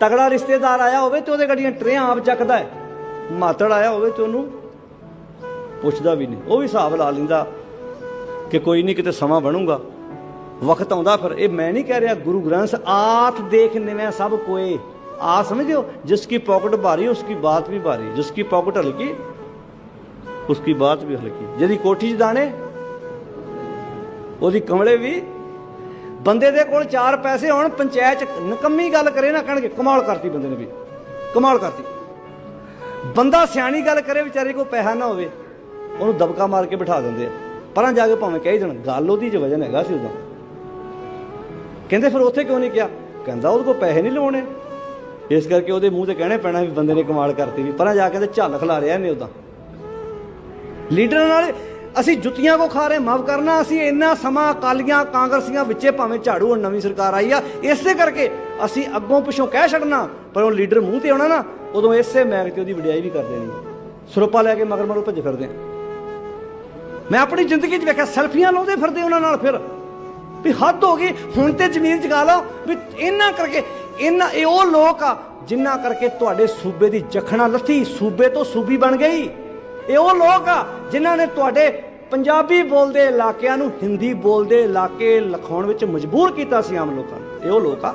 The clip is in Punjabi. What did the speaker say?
ਤਗੜਾ ਰਿਸ਼ਤੇਦਾਰ ਆਇਆ ਹੋਵੇ ਤੇ ਉਹਦੇ ਗੱਡੀਆਂ ਟਰੇ ਆਪ ਚੱਕਦਾ ਮਾਤੜ ਆਇਆ ਹੋਵੇ ਤੇ ਉਹਨੂੰ ਪੁੱਛਦਾ ਵੀ ਨਹੀਂ। ਉਹ ਵੀ ਹਿਸਾਬ ਲਾ ਲਿੰਦਾ ਕਿ ਕੋਈ ਨਹੀਂ ਕਿਤੇ ਸਮਾਂ ਬਣੂਗਾ। ਵਕਤ ਆਉਂਦਾ ਫਿਰ। ਇਹ ਮੈਂ ਨਹੀਂ ਕਹਿ ਰਿਹਾ, ਗੁਰੂ ਗ੍ਰੰਥ ਆਥ ਦੇਖ ਨਿਵੇਂ ਸਭ ਕੋਏ। ਆ ਸਮਝਿਓ, ਜਿਸ ਕੀ ਪੌਕਟ ਭਾਰੀ, ਉਸ ਕੀ ਬਾਤ ਵੀ ਭਾਰੀ। ਜਿਸ ਕੀ ਪੌਕਟ ਹਲਕੀ, ਉਸ ਕੀ ਬਾਤ ਵੀ ਹਲਕੀ। ਜਿਹਦੀ ਕੋਠੀ 'ਚ ਦਾਣੇ, ਉਹਦੀ ਕਮਲੇ ਵੀ ਬੰਦੇ ਦੇ ਕੋਲ ਚਾਰ ਪੈਸੇ ਹੋਣ, ਪੰਚਾਇਤ 'ਚ ਨਕੰਮੀ ਗੱਲ ਕਰੇ ਨਾ ਕਹਿਣਗੇ, ਕਮਾਲ ਕਰਤੀ ਬੰਦੇ ਨੇ ਵੀ। ਕਮਾਲ ਕਰਤੀ। ਬੰਦਾ ਸਿਆਣੀ ਗੱਲ ਕਰੇ, ਵਿਚਾਰੇ ਕੋਲ ਪੈਸਾ ਨਾ ਹੋਵੇ, ਉਹਨੂੰ ਦਬਕਾ ਮਾਰ ਕੇ ਬਿਠਾ ਦਿੰਦੇ ਆ। ਪਰਾਂ ਜਾ ਕੇ ਭਾਵੇਂ ਕਹਿ ਦੇਣ, ਗੱਲ ਉਹਦੀ 'ਚ ਵਜਨ ਹੈਗਾ ਸੀ ਉਦੋਂ। ਕਹਿੰਦੇ ਫਿਰ ਉੱਥੇ ਕਿਉਂ ਨਹੀਂ ਕਿਹਾ? ਕਹਿੰਦਾ ਉਹਦੇ ਕੋਲ ਪੈਸੇ ਨਹੀਂ ਲਾਉਣੇ ਇਸ ਕਰਕੇ ਉਹਦੇ ਮੂੰਹ ਤੇ ਕਹਿਣੇ ਪੈਣਾ ਵੀ ਬੰਦੇ ਨੇ ਕਮਾਲ ਕਰਤੀ ਵੀ। ਪਰਾਂ ਜਾ ਕੇ ਤੇ ਝੱਲ ਖਿਲਾ ਰਿਹਾ ਇਹਨੇ ਉਦਾਂ। ਲੀਡਰਾਂ ਨਾਲ ਅਸੀਂ ਜੁੱਤੀਆਂ ਕੋ ਖਾ ਰਹੇ, ਮਾਫ ਕਰਨਾ, ਅਸੀਂ ਇੰਨਾ ਸਮਾਂ ਅਕਾਲੀਆਂ, ਕਾਂਗਰਸੀਆਂ ਵਿੱਚੇ ਭਾਵੇਂ ਝਾੜੂ ਹੁਣ ਨਵੀਂ ਸਰਕਾਰ ਆਈ ਆ, ਇਸੇ ਕਰਕੇ ਅਸੀਂ ਅੱਗੋਂ ਪਿੱਛੋਂ ਕਹਿ ਛੱਡਣਾ, ਪਰ ਉਹ ਲੀਡਰ ਮੂੰਹ ਤੇ ਆਉਣਾ ਨਾ, ਉਦੋਂ ਇਸੇ ਮੈਗ ਤੇ ਉਹਦੀ ਵਡਿਆਈ ਵੀ ਕਰ ਦੇਣੀ ਸਰੋਪਾ ਲੈ ਕੇ ਮਗਰ ਮਗਰ ਭੱਜ ਫਿਰਦੇ ਆ। ਮੈਂ ਆਪਣੀ ਜ਼ਿੰਦਗੀ 'ਚ ਵੇਖਿਆ, ਸੈਲਫੀਆਂ ਲਾਉਂਦੇ ਫਿਰਦੇ ਉਹਨਾਂ ਨਾਲ ਫਿਰ। ਵੀ ਹੱਦ ਹੋ ਗਈ, ਹੁਣ ਤੇ ਜ਼ਮੀਨ ਜਗਾ ਲਓ, ਵੀ ਇਹਨਾਂ ਕਰਕੇ ਇਹਨਾਂ ਇਹ ਉਹ ਲੋਕ ਆ ਜਿਨ੍ਹਾਂ ਕਰਕੇ ਤੁਹਾਡੇ ਸੂਬੇ ਦੀ ਜਖਣਾ ਲੱਥੀ, ਸੂਬੇ ਤੋਂ ਸੂਬੀ ਬਣ ਗਈ। ਇਹ ਉਹ ਲੋਕ ਆ, ਜਿਨ੍ਹਾਂ ਨੇ ਤੁਹਾਡੇ ਪੰਜਾਬੀ ਬੋਲਦੇ ਇਲਾਕਿਆਂ ਨੂੰ ਹਿੰਦੀ ਬੋਲਦੇ ਇਲਾਕੇ ਲਿਖਾਉਣ ਵਿੱਚ ਮਜਬੂਰ ਕੀਤਾ ਸੀ ਆਮ ਲੋਕਾਂ ਨੂੰ। ਇਹ ਉਹ ਲੋਕ ਆ